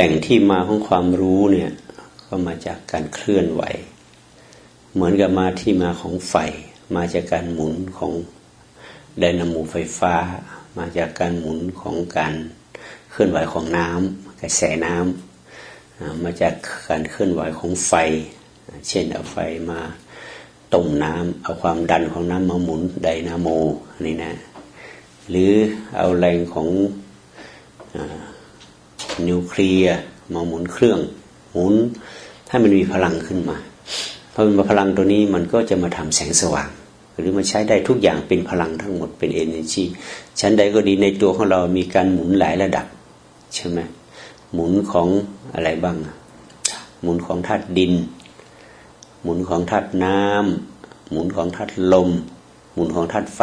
แหล่งที่มาของความรู้เนี่ยก็มาจากการเคลื่อนไหว เหมือนกับมาที่มาของไฟ มาจากการหมุนของไดนาโมไฟฟ้า มาจากการหมุนของการเคลื่อนไหวของน้ำกระแสน้ำมาจากการเคลื่อนไหวของไฟ เช่นเอาไฟมาต้มน้ำเอาความดันของน้ำมาหมุนไดนาโมนี่นะหรือเอาแรงของ นิวเคลียร์มาหมุนเครื่องหมุนให้มันมีพลังขึ้นมาพอมีพลังตัวนี้มันก็จะมาทำแสงสว่าง หรือมาใช้ได้ทุกอย่างเป็นพลังทั้งหมดเป็น energy ชั้นใดก็ดีในตัวของเรามีการหมุนหลายระดับใช่ไหมหมุนของอะไรบ้าง หมุนของธาตุดิน หมุนของธาตุน้ำหมุนของธาตุลม หมุนของธาตุไฟ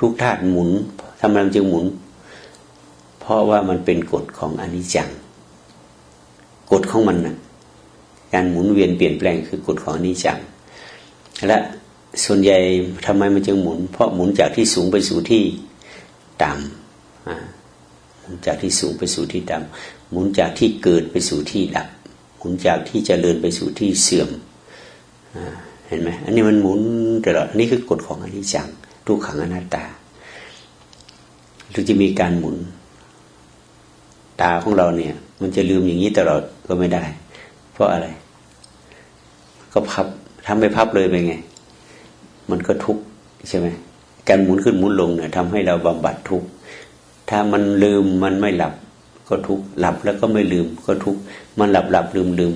ทุกธาตุหมุนทำไมมันจึงหมุน เพราะว่ามันเป็นกฎของอนิจจัง กฎของมันนะการหมุนเวียนเปลี่ยนแปลงคือกฎของอนิจจัง และส่วนใหญ่ทำไมมันจึงหมุน เพราะหมุนจากที่สูงไปสู่ที่ต่ำหมุนจากที่สูงไปสู่ที่ต่ำหมุนจากที่เกิดไปสู่ที่ดับ หมุนจากที่เจริญไปสู่ที่เสื่อมเห็นไหมอันนี้มันหมุนตลอดอันนี้คือกฎของอนิจจังทุกขังอนัตตาหรือจะมีการหมุน ตาของเราเนี่ย มันจะลืมอย่างนี้ตลอดก็ไม่ได้ เพราะอะไร ก็พับทำไปพับเลยเป็นไง มันก็ทุกข์ใช่ไหมการหมุนขึ้นหมุนลงเนี่ยทำให้เราบำบัดทุกข์ถ้ามันลืมมันไม่หลับก็ทุกข์หลับแล้วก็ไม่ลืมก็ทุกข์มันหลับหลับลืมลืม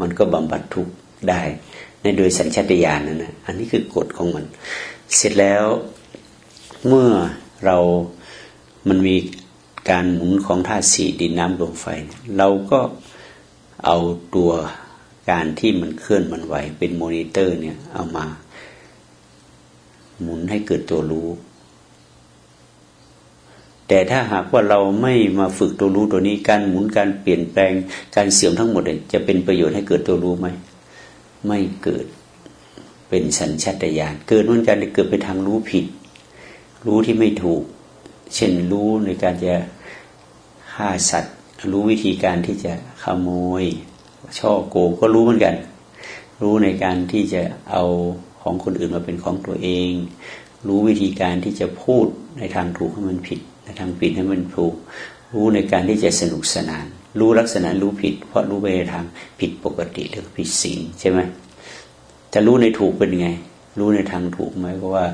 มันก็บำบัดทุกข์ได้ในโดยสัญชาตญาณนั่นนะอันนี้คือกฎของมัน เสร็จแล้วเมื่อเรามันมี การหมุนของธาตุสี่ดินน้ำลมไฟ เราก็เอาตัวการที่มันเคลื่อนมันไหวเป็นมอนิเตอร์เนี่ยเอามา หมุนให้เกิดตัวรู้ แต่ถ้าหากว่าเราไม่มาฝึกตัวรู้ตัวนี้การหมุนการเปลี่ยนแปลงการเสื่อมทั้งหมดจะเป็นประโยชน์ให้เกิดตัวรู้ไหมไม่เกิดเป็นสัญชาตญาณเกิดเหมือนกันเกิดไปทางรู้ผิด รู้ที่ไม่ถูก เช่นรู้ในการจะฆ่าสัตว์ รู้วิธีการที่จะขโมย ช่อโกงก็รู้เหมือนกัน รู้ในการที่จะเอาของคนอื่นมาเป็นของตัวเอง รู้วิธีการที่จะพูดในทางถูกให้มันผิด ในทางผิดให้มันถูก รู้ในการที่จะสนุกสนาน รู้ลักษณะรู้ผิด เพราะรู้ไปในทางผิดปกติหรือผิดศีลใช่ไหมจะรู้ในถูกเป็นไง รู้ในทางถูกไหมเพราะว่า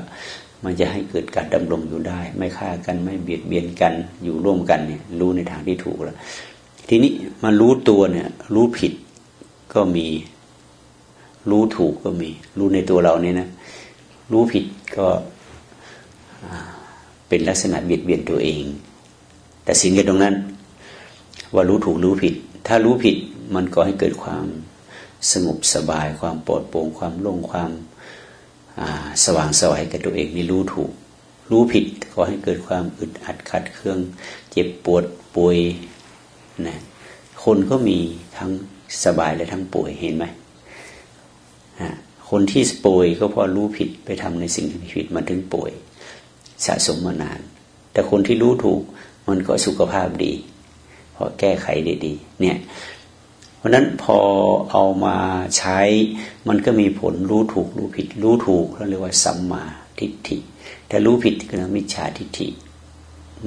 มันจะให้เกิดการดำรงอยู่ได้ ไม่ฆ่ากันไม่เบียดเบียนกันอยู่ร่วมกันเนี่ย รู้ในทางที่ถูกแล้ว ทีนี้มารู้ตัวเนี่ย รู้ผิดก็มี รู้ถูกก็มี รู้ในตัวเราเนี่ยนะ รู้ผิดก็เป็นลักษณะเบียดเบียนตัวเอง แต่สิ่งกันตรงนั้น ว่ารู้ถูกรู้ผิด ถ้ารู้ผิดมันก็ให้เกิดความสงบสบายความปลอดโปร่งความโล่งความ สว่างสวัยกับตัวเองนี่รู้ถูก รู้ผิดก็ให้เกิดความอึดอัดขัดเครื่อง เจ็บปวดป่วยนะคนก็มีทั้งสบายและทั้งป่วยเห็นไหมคนที่ป่วยก็เพราะรู้ผิดไปทำในสิ่งที่ผิดมันถึงป่วย สะสมมานาน แต่คนที่รู้ถูกมันก็สุขภาพดี เพราะแก้ไขได้ดี เนี่ย ราะนั้นพอเอามาใช้มันก็มีผลรู้ถูกรู้ผิด รู้ถูกเราเรียกว่าสัมมาทิฏฐิแต่รู้ผิดก็เรียกมิจฉาทิฏฐิ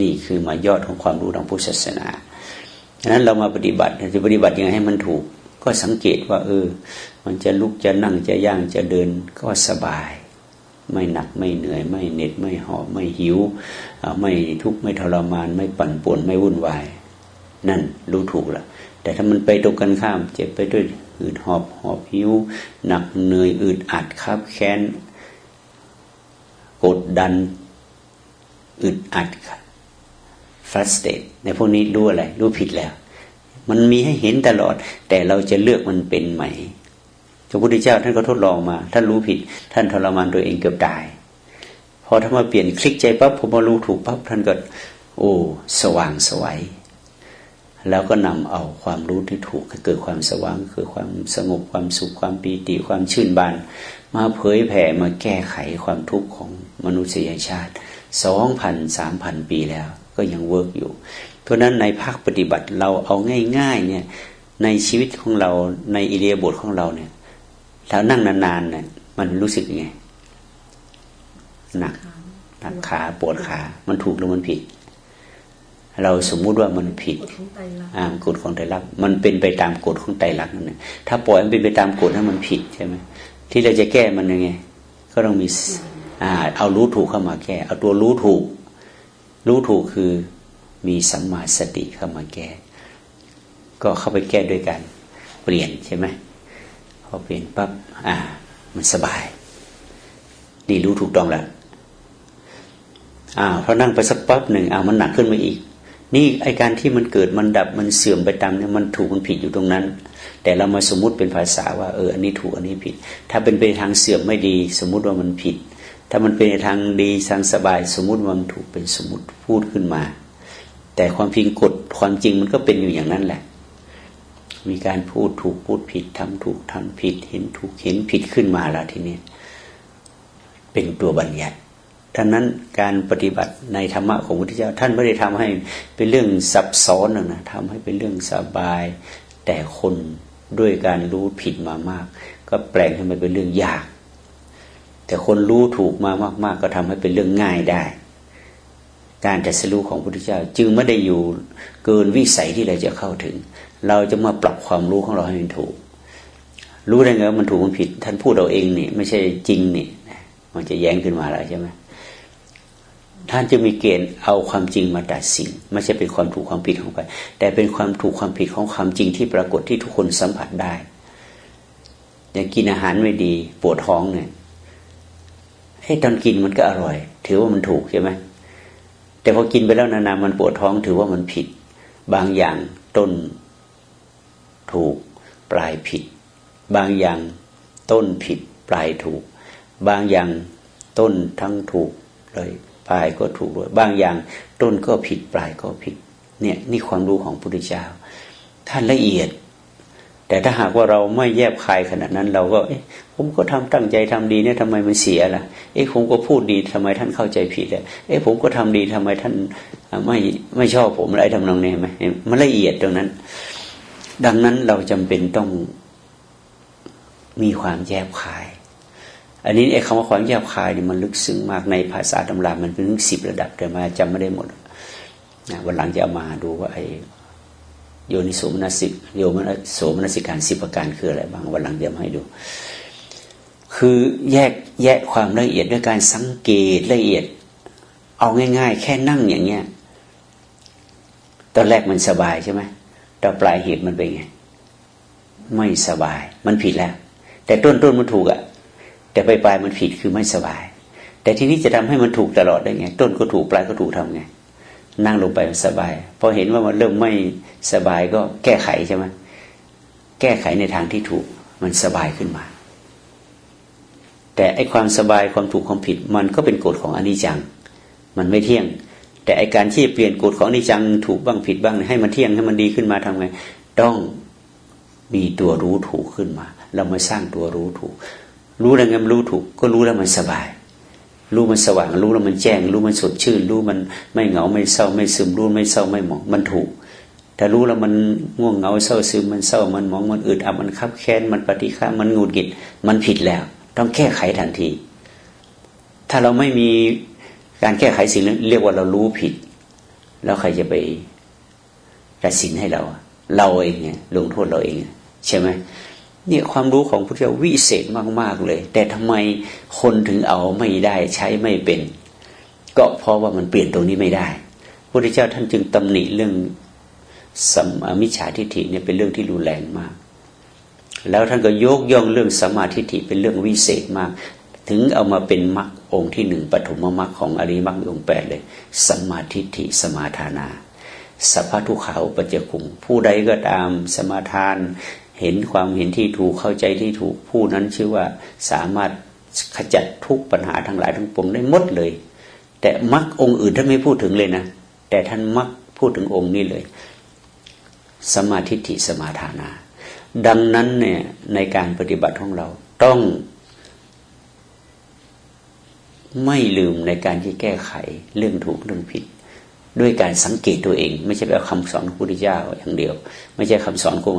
นี่คือมายอดของความรู้ทางพุทธศาสนาดังนั้นเรามาปฏิบัติจะปฏิบัติยังไงให้มันถูก ก็สังเกตว่า เออ มันจะลุกจะนั่งจะย่างจะเดินก็สบาย ไม่หนักไม่เหนื่อย ไม่เหน็ดไม่หอบไม่หิว ไม่ทุกข์ไม่ทรมาน ไม่ปั่นป่วนไม่วุ่นวาย นั่นรู้ถูกแล้ว แต่ถ้ามันไปตรงกันข้าม เจ็บไปด้วยอืดหอบหอบหิวหนักเหนื่อยอืดอัดคับแค้นกดดันอึดอัดฟรัสเตตในพวกนี้รู้อะไรรู้ผิดแล้ว มันมีให้เห็นตลอด แต่เราจะเลือกมันเป็นไหมพระพุทธเจ้าท่านก็ทดลองมา ท่านรู้ผิด ท่านทรมานตัวเองเกือบตาย พอถ้ามาเปลี่ยนคลิกใจปั๊บผมมารู้ถูกปั๊บท่านก็ โอ้ สว่างสวย แล้วก็นำเอาความรู้ที่ถูกเกิดความสว่างคือความสงบความสุขความปีติความชื่นบานมาเผยแผ่มาแก้ไขความทุกข์ของมนุษยชาติสองพันสามพันปีแล้ว ก็ยังเวิร์กอยู่เพราะฉะนั้นในภาคปฏิบัติเราเอาง่าย ๆ เนี่ยในชีวิตของเราในอิเดียบทของเราเนี่ยเรานั่งนานๆเนี่ยมันรู้สึกยังไงหนักหนักขาปวดขา มันถูกหรือมันผิด เราสมมุติว่ามันผิดกฎของไตรลักษณ์อ่ากฎของไตรลักษณ์มันเป็นไปตามกฎของไตรลักษณ์นั่นแหละถ้าปล่อยมันเป็นไปตามกฎนั้นมันผิดใช่ไหมที่เราจะแก้มันยังไง ก็ต้องมีสอ่าเอารู้ถูกเข้ามาแก้เอาตัวรู้ถูก รู้ถูกคือมีสัมมาสติเข้ามาแก้ ก็เข้าไปแก้ด้วยกัน เปลี่ยนใช่ไหมพอเปลี่ยนปั๊บอ่า มันสบาย นี่รู้ถูกต้องแล้วอ่าพอนั่งไปสักปั๊บหนึ่งอ่ามันหนักขึ้นมาอีก นี่ไอการที่มันเกิดมันดับมันเสื่อมไปตามเนี่ยมันถูกมันผิดอยู่ตรงนั้น แต่เรามาสมมุติเป็นภาษาว่าเอออันนี้ถูกอันนี้ผิด ถ้าเป็นไปทางเสื่อมไม่ดี สมมุติว่ามันผิด ถ้ามันเป็นทางดีทางสบาย สมมุติว่ามันถูกเป็นสมมติพูดขึ้นมา แต่ความจริงกฎความจริงมันก็เป็นอยู่อย่างนั้นแหละ มีการพูดถูกพูดผิดทำถูกทำผิดเห็นถูกเห็นผิดขึ้นมาแล้วทีนี้เป็นตัวบัญญัติ ท่านั้นการปฏิบัติในธรรมะของพระพุทธเจ้า ท่านไม่ได้ทำให้เป็นเรื่องซับซ้อนนะทำให้เป็นเรื่องสบาย แต่คนด้วยการรู้ผิดมามาก ก็แปลงให้มันเป็นเรื่องยาก แต่คนรู้ถูกมามาก ๆ ก็ทำให้เป็นเรื่องง่ายได้ การจัดสรู้ของพระพุทธเจ้า จึงไม่ได้อยู่เกินวิสัยที่เราจะเข้าถึง เราจะมาปรับความรู้ของเราให้มันถูก รู้ได้ไงว่ามันถูกมันผิด ท่านพูดเราเองนี่ไม่ใช่จริงนี่มันจะแย้งขึ้นมาแล้วใช่ไหม ท่านจะมีเกณฑ์เอาความจริงมาตัดสินไม่ใช่เป็นความถูกความผิดของใครแต่เป็นความถูกความผิดของความจริงที่ปรากฏที่ทุกคนสัมผัสได้อย่างกินอาหารไม่ดีปวดท้องเนี่ยให้ตอนกินมันก็อร่อย ถือว่ามันถูกใช่ไหมแต่พอกินไปแล้วนานๆมันปวดท้องถือว่ามันผิด บางอย่างต้นถูก ปลายผิด บางอย่างต้นผิด ปลายถูก บางอย่างต้นทั้งถูกเลย ลายก็ถูกด้วยบางอย่างต้นก็ผิดปลายก็ผิดเนี่ยนี่ความรู้ของพุทธเจ้า ท่านละเอียด แต่ถ้าหากว่าเราไม่แยบคายขนาดนั้น เราก็เอ๊ะผมก็ทำตั้งใจทำดีเนี่ยทำไมมันเสียล่ะ เอ๊ะผมก็พูดดีทำไมท่านเข้าใจผิดเลยเอ๊ะผมก็ทำดีทำไมท่านไม่ไม่ชอบผมอะไรทำนองนี้ไหมมันละเอียดตรงนั้น ดังนั้นเราจำเป็นต้องมีความแยบคาย อันนี้ไอ้คำว่าความแยบคายเนี่ยมันลึกซึ้งมากในภาษาตำรามันเป็นถึงสิบระดับแต่มาจำไม่ได้หมดนะวันหลังจะเอามาดูว่าไอ้โยนิโสมนสิกโยมนโสมนสิการสิบประการคืออะไรบ้างวันหลังเดี๋ยวมาให้ดู คือแยกแยกความละเอียดด้วยการสังเกตละเอียด เอาง่าย ๆ แค่นั่งอย่างเงี้ยตอนแรกมันสบายใช่ไหมแต่ปลายเหตุมันเป็นไง ไม่สบาย มันผิดแล้ว แต่ต้นต้นมันถูกอะ แต่ปลายปลายมันผิดคือไม่สบาย แต่ทีนี้จะทำให้มันถูกตลอดได้ไง ต้นก็ถูกปลายก็ถูกทำไง นั่งลงไปมันสบาย พอเห็นว่ามันเริ่มไม่สบายก็แก้ไขใช่ไหมแก้ไขในทางที่ถูกมันสบายขึ้นมา แต่ไอความสบายความถูกความผิด มันก็เป็นกฎของอนิจจัง มันไม่เที่ยง แต่ไอการที่เปลี่ยนกฎของอนิจจังถูกบ้างผิดบ้างให้มันเที่ยงให้มันดีขึ้นมาทำไง ต้องมีตัวรู้ถูกขึ้นมา เรามาสร้างตัวรู้ถูก รู้แล้วไงมันรู้ถูก ก็รู้แล้วมันสบาย รู้มันสว่าง รู้แล้วมันแจ้ง รู้มันสดชื่น รู้มันไม่เหงาไม่เศร้าไม่ซึมรู้ไม่เศร้าไม่หมองมันถูก แต่รู้แล้วมันง่วงเหงาเศร้าซึมมันเศร้ามันหมองมันอึดอัดมันคับแค้นมันปฏิฆามันหงุดหงิด มันผิดแล้ว ต้องแก้ไขทันที ถ้าเราไม่มีการแก้ไขสิ่งนั้นเรียกว่าเรารู้ผิด แล้วใครจะไปตัดสินให้เรา เราเองเนี่ยลงโทษเราเอง ใช่ไหม เนี่ยความรู้ของพระเจ้าวิเศษมาก ๆเลย แต่ทำไมคนถึงเอาไม่ได้ใช้ไม่เป็น ก็เพราะว่ามันเปลี่ยนตรงนี้ไม่ได้พุทธเจ้าท่านจึงตำหนิเรื่องสัมมิจฉาทิฏฐิเนี่ยเป็นเรื่องที่รุนแรงมาก แล้วท่านก็ยกย่องเรื่องสมมาทิฏฐิเป็นเรื่องวิเศษมาก ถึงเอามาเป็นมรรคองค์ที่หนึ่งปฐมมรรคของอริมรรคองค์แปดเลยสัมมาทิฏฐิสมาทานาสัพพทุขาอุปเจกุงผู้ใดก็ตามสมาทาน เห็นความเห็นที่ถูกเข้าใจที่ถูกผู้นั้นชื่อว่าสามารถขจัดทุกปัญหาทั้งหลายทั้งปวงได้หมดเลย แต่มรรคองค์อื่นท่านไม่พูดถึงเลยนะ แต่ท่านมักพูดถึงองค์นี้เลย สมาธิฐิสมาทานา ดังนั้นเนี่ยในการปฏิบัติของเราต้อง ไม่ลืมในการที่แก้ไขเรื่องถูกเรื่องผิดด้วยการสังเกตตัวเอง ไม่ใช่แบบคำสอนของพระพุทธเจ้าอย่างเดียว ไม่ใช่คำสอนของ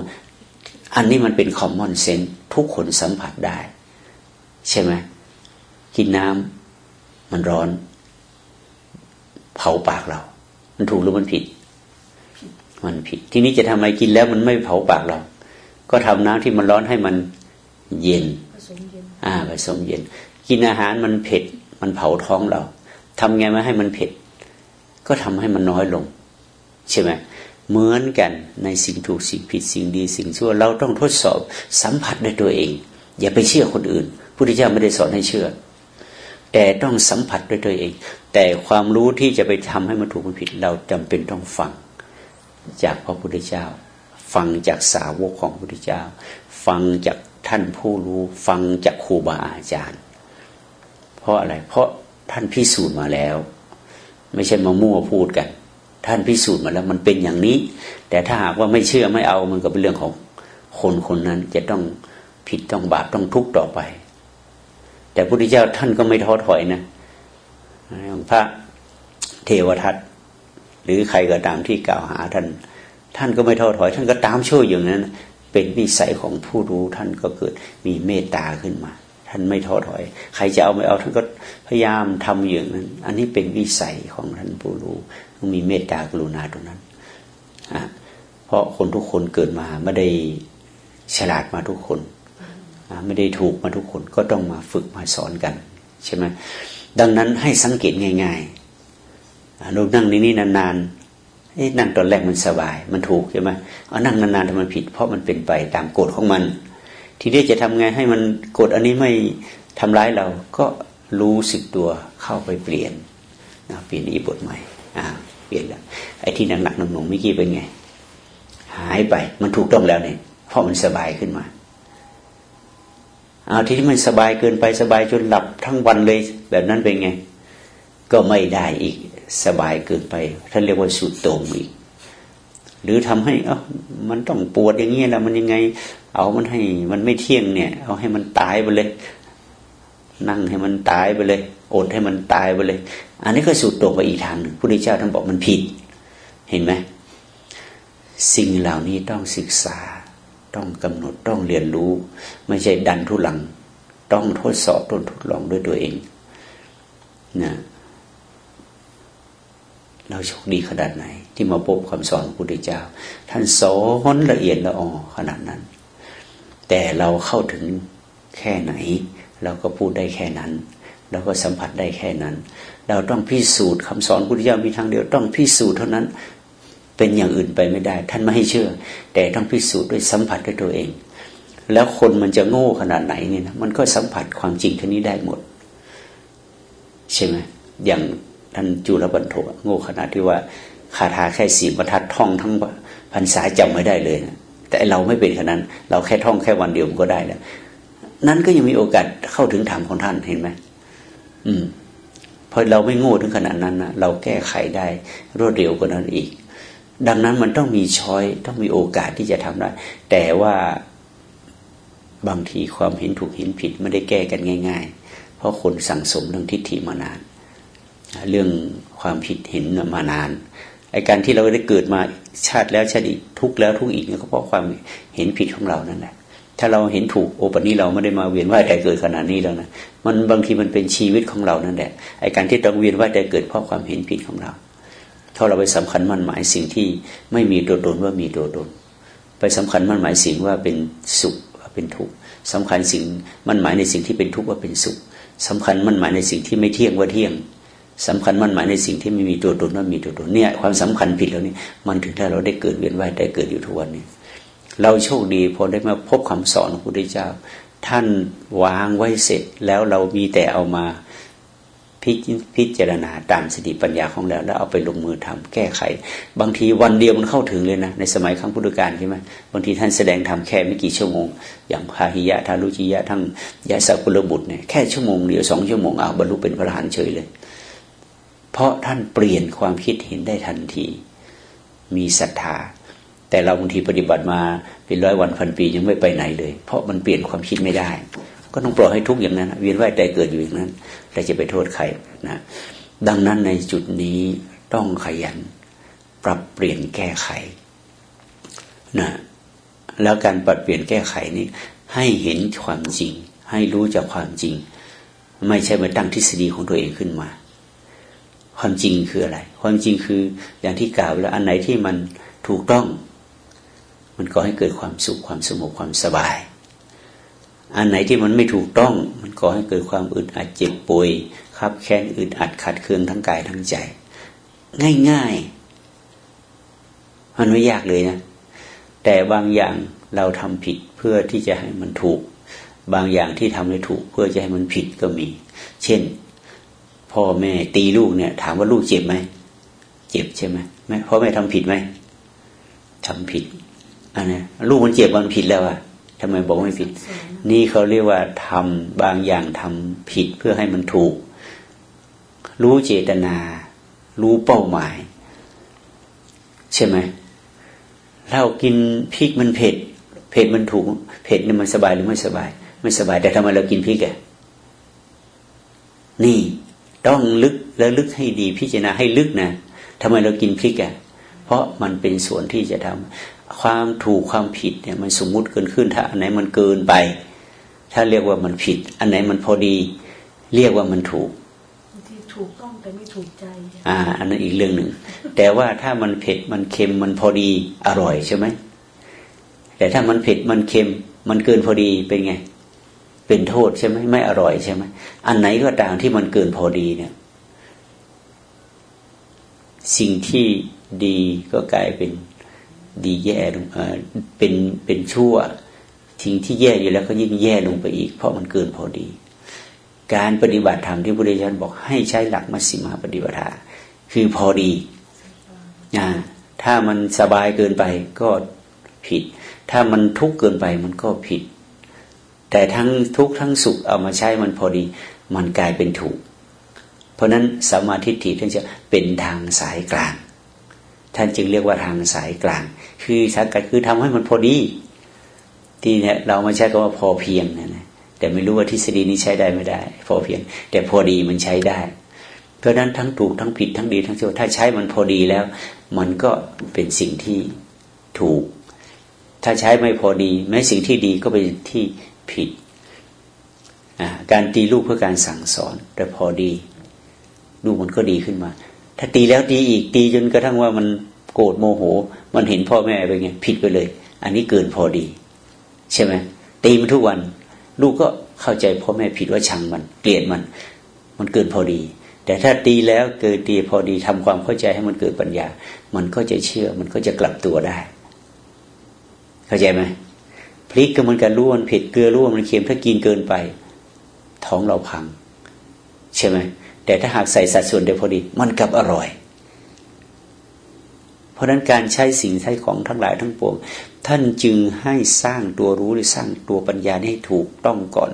อันนี้มันเป็นคอมมอนเซนส์ทุกคนสัมผัสได้ ใช่ไหมกินน้ำมันร้อน เผาปากเรา มันถูกหรือมันผิด มันผิด ทีนี้จะทำไมกินแล้วมันไม่เผาปากเรา ก็ทำน้ำที่มันร้อนให้มันเย็นผสมเย็นอ่าผสมเย็น กินอาหารมันเผ็ด มันเผาท้องเราทำไงไม่ให้มันเผ็ด ก็ทำให้มันน้อยลง ใช่ไหม เหมือนกันในสิ่งถูกสิ่งผิดสิ่งดีสิ่งชั่ว เราต้องทดสอบสัมผัสด้วยตัวเอง อย่าไปเชื่อคนอื่นพุทธเจ้าไม่ได้สอนให้เชื่อ แต่ต้องสัมผัสด้วยตัวเอง แต่ความรู้ที่จะไปทำให้มันถูกมันผิด เราจำเป็นต้องฟังจากพระพุทธเจ้า ฟังจากสาวกของพระพุทธเจ้า ฟังจากท่านผู้รู้ฟังจากครูบาอาจารย์ เพราะอะไรเพราะท่านพิสูจน์มาแล้ว ไม่ใช่มามั่วพูดกัน ท่านพิสูจน์มาแล้วมันเป็นอย่างนี้ แต่ถ้าหากว่าไม่เชื่อไม่เอามันก็เป็นเรื่องของคนคนนั้นจะต้องผิดต้องบาปต้องทุกข์ต่อไป แต่พระพุทธเจ้าท่านก็ไม่ท้อถอยนะองพระเทวทัตหรือใครก็ตามที่กล่าวหาท่าน ท่านก็ไม่ท้อถอย ท่านก็ตามช่วยอย่างนั้น เป็นวิสัยของผู้รู้ท่านก็เกิดมีเมตตาขึ้นมา ท่านไม่ท้อถอย ใครจะเอาไม่เอาท่านก็พยายามทำอย่างนั้น อันนี้เป็นวิสัยของท่านผู้รู้ ต้องมีเมตตากรุณาตรงนั้นเพราะคนทุกคนเกิดมาไม่ได้ฉลาดมาทุกคนไม่ได้ถูกมาทุกคนก็ต้องมาฝึกมาสอนกันใช่ไหมดังนั้นให้สังเกตง่ายๆอะเรานั่งในนี้นานๆนั่งตอนแรกมันสบาย มันถูกใช่ไหมเอานั่งนานๆทำไมผิด เพราะมันเป็นไปตามกฎของมัน ทีนี้จะทำไงให้มันกฎอันนี้ไม่ทำร้ายเราก็รู้สึกตัวเข้าไปเปลี่ยนเปลี่ยนอีบทใหม่อ่า ปลี่ยนแล้วไอ้ที่หนักๆหนุ่มๆเมื่อกี้เป็นไง หายไปมันถูกต้องแล้วเนี่ยเพราะมันสบายขึ้นมาเอาที่ที่มันสบายเกินไปสบายจนหลับทั้งวันเลย แบบนั้นเป็นไง ก็ไม่ได้อีกสบายเกินไปท่านเรียกว่าสุดโต่งอีก หรือทำให้เอ้ามันต้องปวดอย่างเงี้ยแล้วมันยังไง เอามันให้มันไม่เที่ยงเนี่ย เอาให้มันตายไปเลย นั่งให้มันตายไปเลย อดให้มันตายไปเลย อันนี้ก็สุดต่งไปอีกทางหนึ่งพระพุทธเจ้าท่านบอกมันผิด เห็นไหมสิ่งเหล่านี้ต้องศึกษา ต้องกำหนดต้องเรียนรู้ ไม่ใช่ดันทุลัง ต้องทดสอบต้นทดลองด้วยตัวเองนะเราโชคดีขนาดไหน ที่มาพบคำสอนของพระพุทธเจ้า ท่านสอนละเอียดละออขนาดนั้น แต่เราเข้าถึงแค่ไหน เราก็พูดได้แค่นั้น เราก็สัมผัสได้แค่นั้น เราต้องพิสูจน์คำสอนพุทธเจ้ามีทางเดียวต้องพิสูจน์เท่านั้นเป็นอย่างอื่นไปไม่ได้ ท่านไม่ให้เชื่อ แต่ต้องพิสูจน์ด้วยสัมผัสด้วยตัวเอง แล้วคนมันจะโง่ขนาดไหนเนี่ยนะมันก็สัมผัสความจริงท่านี้ได้หมด ใช่ไหมอย่างท่านจุลบรรทกโง่ขนาดที่ว่าคาถาแค่สี่บรรทัดท่องทั้งพรรษาจำไม่ได้เลยนะแต่เราไม่เป็นขนาดนั้น เราแค่ท่องแค่วันเดียวมันก็ได้แล้ว นั้นก็ยังมีโอกาสเข้าถึงธรรมของท่านเห็นไหมอืมพอเราไม่โง่ถึงขนาดนั้นนะเราแก้ไขได้รวดเร็วกว่านั้นอีก ดังนั้นมันต้องมีช้อยต้องมีโอกาสที่จะทำได้ แต่ว่าบางทีความเห็นถูกเห็นผิดไม่ได้แก้กันง่าย ๆ เพราะคนสั่งสมเรื่องทิฏฐิมานาน เรื่องความผิดเห็นมานานไอการที่เราได้เกิดมาชาติแล้วชาติอีกทุกแล้วทุกอีกก็เพราะความเห็นผิดของเรานั่นแหละ ถ้าเราเห็นถูกโอปันนี้เราไม่ได้มาเวียนว่ายแต่เกิดขนาดนี้แล้วนะมันบางทีมันเป็นชีวิตของเรานั่นแหละไอการที่ต้องเวียนว่ายแต่เกิดเพราะความเห็นผิดของเราถ้าเราไปสำคัญมั่นหมายสิ่งที่ไม่มีตัวตนว่ามีตัวตนไปสำคัญมั่นหมายสิ่งว่าเป็นสุขว่าเป็นทุกข์สำคัญสิ่งมั่นหมายในสิ่งที่เป็นทุกข์ว่าเป็นสุขสำคัญมั่นหมายในสิ่งที่ไม่เที่ยงว่าเที่ยงสำคัญมั่นหมายในสิ่งที่ไม่มีตัวตนว่ามีตัวตนเนี่ยความสำคัญผิดแล้วนี่มันถึงถ้เราได้เกิดเวียนว่ายได้เกิดอยู่ทุกวันนี้ เราโชคดีพอได้มาพบคำสอนของพระพุทธเจ้า ท่านวางไว้เสร็จแล้วเรามีแต่เอามาพิพจารณาตามสติปัญญาของเราแล้วเอาไปลงมือทำแก้ไข บางทีวันเดียวมันเข้าถึงเลยนะ ในสมัยครั้งพุทธกาลใช่ไหมบางทีท่านแสดงธรรมแค่ไม่กี่ชั่วโมง อย่างพาหิยะทารุจิยะทั้งยะสักุลบุตรเนี่ยแค่ชั่วโมงเดียวสองชั่วโมงเอาบรรลุเป็นพระอรหันต์เฉยเลย เพราะท่านเปลี่ยนความคิดเห็นได้ทันที มีศรัทธา แต่เราบางทีปฏิบัติมาเป็นร้อยวันพันปียังไม่ไปไหนเลย เพราะมันเปลี่ยนความคิดไม่ได้ ก็ต้องปล่อยให้ทุกอย่างนั้นเวียนว่ายแต่เกิดอยู่อย่างนั้นเราจะไปโทษใครนะดังนั้นในจุดนี้ต้องขยัน ปรับเปลี่ยนแก้ไขนะแล้วการปรับเปลี่ยนแก้ไขนี้ให้เห็นความจริง ให้รู้จากความจริง ไม่ใช่มาตั้งทฤษฎีของตัวเองขึ้นมา ความจริงคืออะไร ความจริงคืออย่างที่กล่าวแล้วอันไหนที่มันถูกต้อง มันก็ให้เกิดความสุขความสงบความสบาย อันไหนที่มันไม่ถูกต้องมันก็ให้เกิดความอึดอัดเจ็บป่วยคับแค้นอึดอัดขัดเคืองทั้งกายทั้งใจ ง่ายๆ มันไม่ยากเลยนะ แต่บางอย่างเราทำผิดเพื่อที่จะให้มันถูก บางอย่างที่ทำให้ถูกเพื่อจะให้มันผิดก็มี เช่น พ่อแม่ตีลูกเนี่ย ถามว่าลูกเจ็บไหม เจ็บใช่ไหมแม่พ่อแม่ทำผิดไหมทำผิด อันนี้ลูกมันเจ็บมันผิดแล้วอะทำไมบอกไม่ผิด นี่เขาเรียกว่าทำบางอย่างทำผิดเพื่อให้มันถูก รู้เจตนา รู้เป้าหมาย ใช่ไหมเรากินพริกมันเผ็ด เผ็ดมันถูก เผ็ดนี่มันสบายหรือไม่สบาย ไม่สบาย แต่ทำไมเรากินพริกอะนี่ต้องลึกแล้วลึกให้ดีพิจารณาให้ลึกนะทำไมเรากินพริกอะเพราะมันเป็นส่วนที่จะทำ ความถูกความผิดเนี่ยมันสมมุติเกินขึ้น ถ้าอันไหนมันเกินไป ถ้าเรียกว่ามันผิด อันไหนมันพอดี เรียกว่ามันถูกที่ถูกต้องแต่ไม่ถูกใจ อ่า อันนั้นอีกเรื่องหนึ่ง แต่ว่าถ้ามันเผ็ดมันเค็มมันพอดีอร่อยใช่ไหมแต่ถ้ามันเผ็ดมันเค็ม มันเกินพอดีเป็นไง เป็นโทษใช่ไหมไม่อร่อยใช่ไหมอันไหนก็ตามที่มันเกินพอดีเนี่ย สิ่งที่ดีก็กลายเป็น ดีแย่ลงเป็นเป็นชั่วสิ่งที่แย่อยู่แล้วก็ยิ่งแย่ลงไปอีก เพราะมันเกินพอดี การปฏิบัติธรรมที่พระพุทธเจ้าบอกให้ใช้หลักมัชฌิมาปฏิปทาคือพอดีอ่าถ้ามันสบายเกินไปก็ผิด ถ้ามันทุกข์เกินไปมันก็ผิด แต่ทั้งทุกข์ทั้งสุขเอามาใช้มันพอดี มันกลายเป็นถูก เพราะนั้นสมาธิฏฐิท่านจะเป็นทางสายกลาง ท่านจึงเรียกว่าทางสายกลาง คือสังกัดคือทำให้มันพอดี ที่เนี่ยเรามาใช้คำว่าพอเพียงนะนะแต่ไม่รู้ว่าทฤษฎีนี้ใช้ได้ไม่ได้ พอเพียง แต่พอดีมันใช้ได้ เพราะนั้นทั้งถูกทั้งผิดทั้งดีทั้งชั่วถ้าใช้มันพอดีแล้ว มันก็เป็นสิ่งที่ถูก ถ้าใช้ไม่พอดี แม้สิ่งที่ดีก็เป็นที่ผิดการตีลูกเพื่อการสั่งสอน แต่พอดี ลูกมันก็ดีขึ้นมา ถ้าตีแล้วตีอีกตีจนกระทั่งว่ามันโกรธโมโห มันเห็นพ่อแม่ไปไงผิดไปเลย อันนี้เกินพอดี ใช่ไหมตีมันทุกวัน ลูกก็เข้าใจพ่อแม่ผิดว่าชังมัน เกลียดมัน มันเกินพอดี แต่ถ้าตีแล้วเกิดตีพอดีทำความเข้าใจให้มันเกิดปัญญา มันก็จะเชื่อมันก็จะกลับตัวได้ เข้าใจไหมพริกก็เหมือนกันรู้มันเผ็ดเกลือรู้มันเค็มถ้ากินเกินไป ท้องเราพัง ใช่ไหม แต่ถ้าหากใส่สัดส่วนเดียวพอดี มันกลับอร่อย เพราะนั้นการใช้สิ่งใช้ของทั้งหลายทั้งปวง ท่านจึงให้สร้างตัวรู้หรือสร้างตัวปัญญาให้ถูกต้องก่อน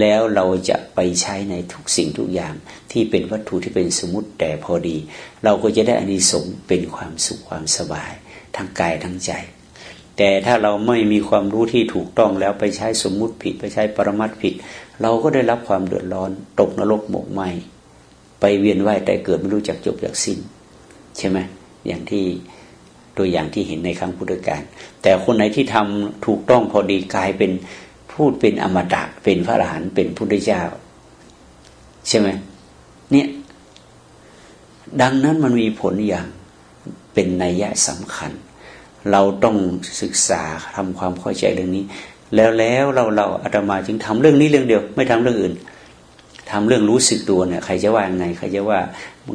แล้วเราจะไปใช้ในทุกสิ่งทุกอย่างที่เป็นวัตถุที่เป็นสมมติแต่พอดี เราก็จะได้อานิสงส์เป็นความสุขความสบาย ทั้งกายทั้งใจแต่ถ้าเราไม่มีความรู้ที่ถูกต้องแล้วไปใช้สมมุติผิด ไปใช้ปรมัตผิด เราก็ได้รับความเดือดร้อน ตกนรกหมกไหม ไปเวียนว่ายแต่เกิดไม่รู้จักจบจากสิ้น ใช่ไหมอย่างที่ตัวอย่างที่เห็นในครั้งพุทธกาลแต่คนไหนที่ทำถูกต้องพอดีกลายเป็นพูดเป็นอมตะเป็นพระอรหันต์เป็นพุทธเจ้า ใช่ไหมเนี่ยดังนั้นมันมีผลอย่างเป็นนัยยะสำคัญ เราต้องศึกษาทำความเข้าใจเรื่องนี้ แล้วแล้วเราเราอาตมาจึงทำเรื่องนี้เรื่องเดียว ไม่ทำเรื่องอื่น ทำเรื่องรู้สึกตัวเนี่ยใครจะว่าไงใครจะว่า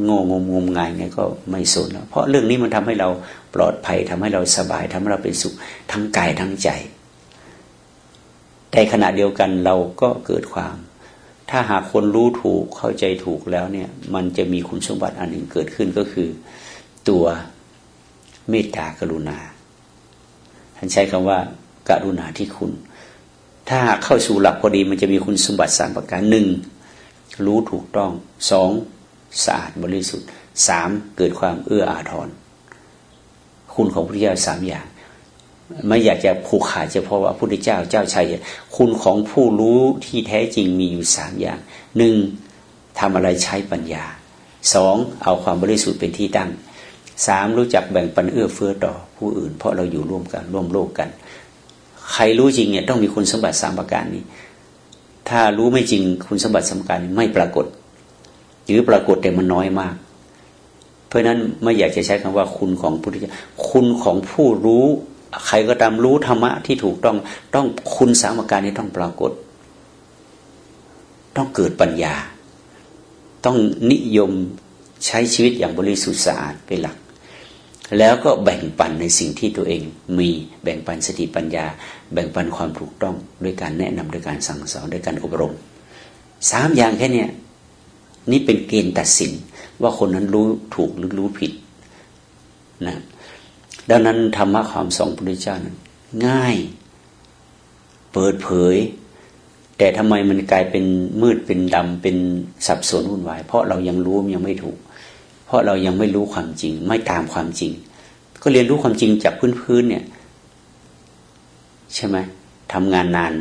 โง่งมงมงายไงก็ไม่สนเพราะเรื่องนี้มันทำให้เราปลอดภัยทำให้เราสบายทำให้เราเป็นสุขทั้งกายทั้งใจ แต่ขณะเดียวกันเราก็เกิดความ ถ้าหากคนรู้ถูกเข้าใจถูกแล้วเนี่ย มันจะมีคุณสมบัติอันหนึ่งเกิดขึ้นก็คือ ตัวเมตตากรุณาท่านใช้คำว่าการุณาที่คุณ ถ้าเข้าสู่หลักพอดีมันจะมีคุณสมบัติสามประการหนึ่ง รู้ถูกต้องสองสะอาดบริสุทธิ์สามเกิดความเอื้ออาทรคุณของพระพุทธเจ้าสามอย่าง ไม่อยากจะผูกขาดเฉพาะว่าพระพุทธเจ้าเจ้าชายคุณของผู้รู้ที่แท้จริงมีอยู่สามอย่างหนึ่งทำอะไรใช้ปัญญาสองเอาความบริสุทธิ์เป็นที่ตั้งสามรู้จักแบ่งปันเอื้อเฟื้อต่อผู้อื่น เพราะเราอยู่ร่วมกันร่วมโลกกัน ใครรู้จริงเนี่ยต้องมีคุณสมบัติสามประการนี้ ถ้ารู้ไม่จริงคุณสมบัติสามประการนี้ไม่ปรากฏ หรือปรากฏแต่มันน้อยมาก เพราะฉะนั้นไม่อยากจะใช้คำว่าคุณของพุทธเจ้าคุณของผู้รู้ ใครก็ตามรู้ธรรมะที่ถูกต้องต้องคุณสามประการนี้ต้องปรากฏ ต้องเกิดปัญญา ต้องนิยมใช้ชีวิตอย่างบริสุทธิ์สะอาดเป็นหลัก แล้วก็แบ่งปันในสิ่งที่ตัวเองมีแบ่งปันสติปัญญา แบ่งปันความถูกต้องด้วยการแนะนำด้วยการสั่งสอนด้วยการอบรมสามอย่างแค่นี้นี่เป็นเกณฑ์ตัดสินว่าคนนั้นรู้ถูกหรือรู้ผิดนะดังนั้นธรรมะความสองพุทธเจ้านั้นง่าย เปิดเผย แต่ทำไมมันกลายเป็นมืดเป็นดำเป็นสับสนวุ่นวาย เพราะเรายังรู้ยังไม่ถูก ราะเรายังไม่รู้ความจริง ไม่ตามความจริง ก็เรียนรู้ความจริงจากพื้นๆเนี่ย ใช่ไหมทำงานนาน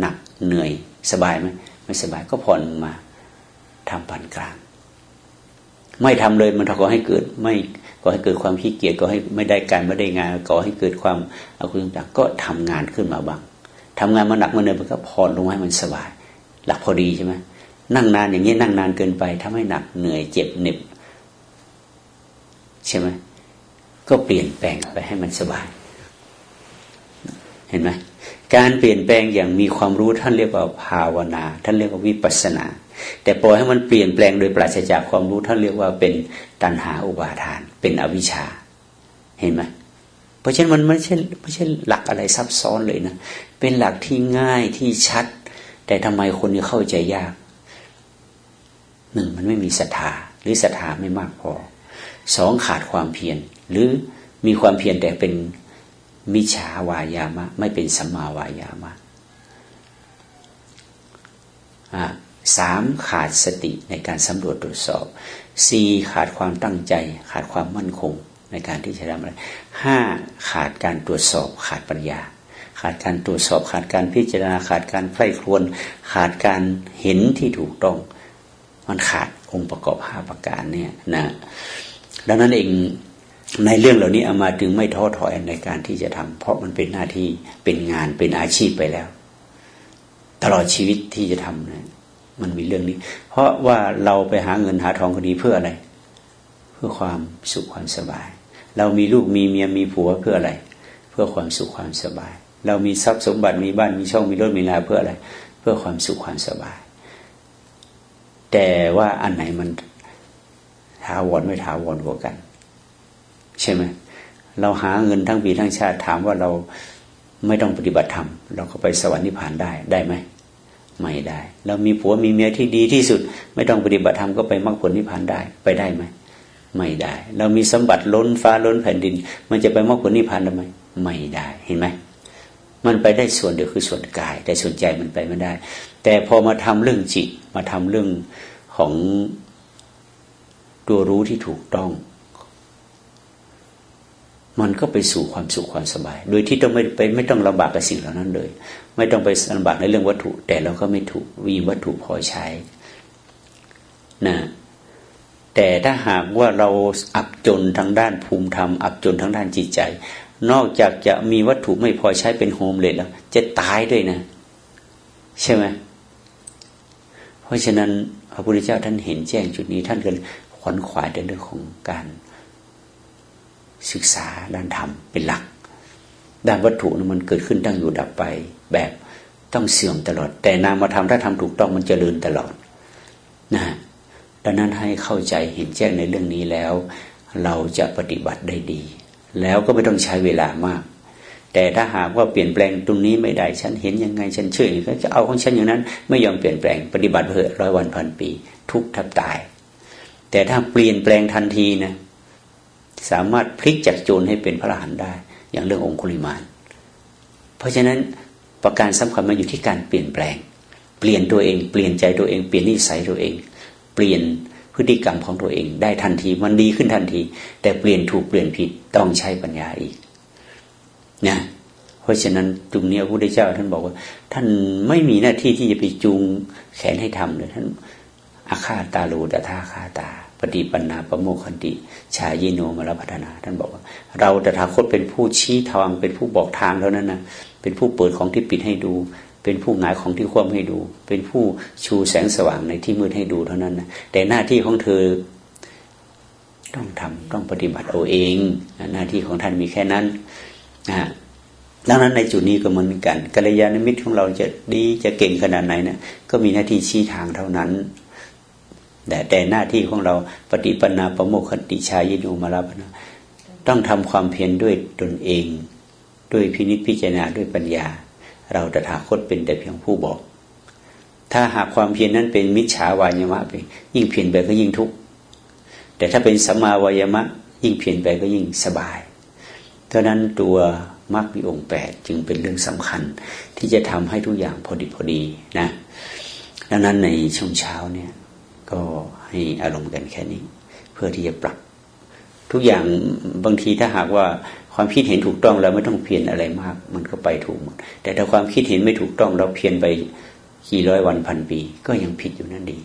หนักเหนื่อย สบายไหมไม่สบายก็ผ่อนมาทำปานกลาง ไม่ทำเลยมันก่อให้เกิด ไม่ก่อให้เกิดความขี้เกียจก่อให้ไม่ได้การไม่ได้งานก่อให้เกิดความอาคุณต่างก็ทำงานขึ้นมาบ้างทำงานมาหนักมาเหนื่อยมันก็ผ่อนลงให้มันสบาย หลักพอดีใช่ไหมนั่งนานอย่างนี้นั่งนานเกินไปทำให้หนักเหนื่อยเจ็บเหน็บ ใช่ไหมก็เปลี่ยนแปลงไปให้มันสบาย เห็นไหมการเปลี่ยนแปลงอย่างมีความรู้ท่านเรียกว่าภาวนา ท่านเรียกว่าวิปัสสนา แต่ปล่อยให้มันเปลี่ยนแปลงโดยปราศจากความรู้ท่านเรียกว่าเป็นตัณหาอุปาทาน เป็นอวิชชา เห็นไหมเพราะฉะนั้นมันไม่ใช่ไม่ใช่หลักอะไรซับซ้อนเลยนะ เป็นหลักที่ง่ายที่ชัด แต่ทำไมคนเข้าใจยากหนึ่งมันไม่มีศรัทธาหรือศรัทธาไม่มากพอ สองขาดความเพียรหรือมีความเพียรแต่เป็นมิจฉาวายามะ ไม่เป็นสัมมาวายามะสามขาดสติในการสำรวจตรวจสอบสี่ขาดความตั้งใจ ขาดความมั่นคงในการที่จะทำอะไรห้าขาดการตรวจสอบขาดปัญญา ขาดการตรวจสอบขาดการพิจารณาขาดการใคร่ครวญขาดการเห็นที่ถูกต้อง มันขาดองค์ประกอบห้าประการเนี่ยนะ ดังนั้นเองในเรื่องเหล่านี้เอามาถึงไม่ท้อถอยในการที่จะทำเพราะมันเป็นหน้าที่เป็นงานเป็นอาชีพไปแล้ว ตลอดชีวิตที่จะทำนะมันมีเรื่องนี้ เพราะว่าเราไปหาเงินหาทองคนนี้เพื่ออะไร เพื่อความสุขความสบาย เรามีลูกมีเมียมีผัวเพื่ออะไร เพื่อความสุขความสบาย เรามีทรัพย์สมบัติมีบ้านมีช่องมีรถมีลาเพื่ออะไร เพื่อความสุขความสบาย แต่ว่าอันไหนมัน ถาวรไม่ถาวรกว่ากัน ใช่ไหมเราหาเงินทั้งปีทั้งชาติถามว่าเราไม่ต้องปฏิบัติธรรมเราก็ไปสวรรค์นิพพานได้ได้ไหมไม่ได้เรามีผัวมีเมียที่ดีที่สุด ไม่ต้องปฏิบัติธรรมก็ไปมรรคผลนิพพานได้ไปได้ไหมไม่ได้ เรามีสมบัติล้นฟ้าล้นแผ่นดิน มันจะไปมรรคผลนิพพานได้ไหมไม่ได้เห็นไหมมันไปได้ส่วนเดียวคือส่วนกาย แต่ส่วนใจมันไปไม่ได้ แต่พอมาทำเรื่องจิตมาทำเรื่องของ ตัวรู้ที่ถูกต้อง มันก็ไปสู่ความสุขความสบาย โดยที่ต้องไม่ไปไม่ต้องลำบากกับสิ่งเหล่านั้นเลย ไม่ต้องไปลำบากในเรื่องวัตถุ แต่เราก็ไม่ถูกวีวัตถุพอใช้นะแต่ถ้าหากว่าเราอับจนทางด้านภูมิธรรม อับจนทางด้านจิตใจ นอกจากจะมีวัตถุไม่พอใช้เป็นโฮมเลยแล้ว จะตายด้วยนะ ใช่ไหมเพราะฉะนั้นพระพุทธเจ้าท่านเห็นแจ้งจุดนี้ท่านก็ ขวนขวายในเรื่องของการศึกษาด้านธรรมเป็นหลัก ด้านวัตถุนมันเกิดขึ้นตั้งอยู่ดับไปแบบต้องเสื่อมตลอด แต่นามธรรมถ้าทำถูกต้องมันจเจริญตลอดนะดังนั้นให้เข้าใจเห็นแจ้งในเรื่องนี้แล้ว เราจะปฏิบัติได้ดี แล้วก็ไม่ต้องใช้เวลามาก แต่ถ้าหากว่าเปลี่ยนแปลงตรงนี้ไม่ได้ฉันเห็นยังไงฉันเชื่อก็จะเอาของฉันอย่างนั้น ไม่ยอมเปลี่ยนแปลงปฏิบัติเพื่อร้อยวันพันปี ทุกทับตาย แต่ถ้าเปลี่ยนแปลงทันทีนะสามารถพลิกจากโจรให้เป็นพระอรหันต์ได้ อย่างเรื่ององคุลิมาน เพราะฉะนั้นประการสำคัญมาอยู่ที่การเปลี่ยนแปลง เปลี่ยนตัวเอง เปลี่ยนใจตัวเอง เปลี่ยนนิสัยตัวเอง เปลี่ยนพฤติกรรมของตัวเอง ได้ทันทีมันดีขึ้นทันที แต่เปลี่ยนถูกเปลี่ยนผิดต้องใช้ปัญญาอีกนะเพราะฉะนั้นจุงนี้พระพุทธเจ้าท่านบอกว่า ท่านไม่มีหน้าที่ที่จะไปจูงแขนให้ทำเลยท่าน อาฆาตตาลูตถาคาตา ปฏิปันนาประโมคันติ ชายิโนมรพัฒนา ท่านบอกว่า เราตถาคตเป็นผู้ชี้ทางเป็นผู้บอกทางเท่านั้นนะเป็นผู้เปิดของที่ปิดให้ดู เป็นผู้หงายของที่คว่ำให้ดู เป็นผู้ชูแสงสว่างในที่มืดให้ดูเท่านั้นนะแต่หน้าที่ของเธอต้องทำต้องปฏิบัติเอาเอง หน้าที่ของท่านมีแค่นั้นนะดังนั้นในจุดนี้ก็เหมือนกันกัลยาณมิตรของเราจะดีจะเก่งขนาดไหนนะก็มีหน้าที่ชี้ทางเท่านั้น แต่แต่หน้าที่ของเราปฏิปนาประโมคคติชายินูมารับนะต้องทำความเพียรด้วยตนเอง ด้วยพินิจพิจารณาด้วยปัญญา เราตถาคตเป็นแต่เพียงผู้บอก ถ้าหากความเพียรนั้นเป็นมิจฉาวายมะไปยิ่งเพียรไปก็ยิ่งทุกข์แต่ถ้าเป็นสัมมาวายมะ ยิ่งเพียรไปก็ยิ่งสบายเพราะนั้นตัวมรรคมีองค์แปดจึงเป็นเรื่องสำคัญ ที่จะทำให้ทุกอย่างพอดีพอดีนะ ดังนั้นในช่วงเช้าเนี่ย ก็ให้อารมณ์กันแค่นี้ เพื่อที่จะปรับ ทุกอย่างบางทีถ้าหากว่าความคิดเห็นถูกต้องแล้วไม่ต้องเพียนอะไรมาก มันก็ไปถูกหมดแต่ถ้าความคิดเห็นไม่ถูกต้องเราเพียนไปกี่ร้อยวันพันปี ก็ยังผิดอยู่นั่นดี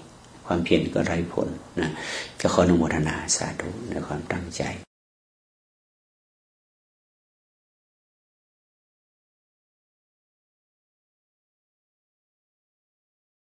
ความเพียรก็ไร้ผลนะก็ขออนุโมทนาสาธุในความตั้งใจ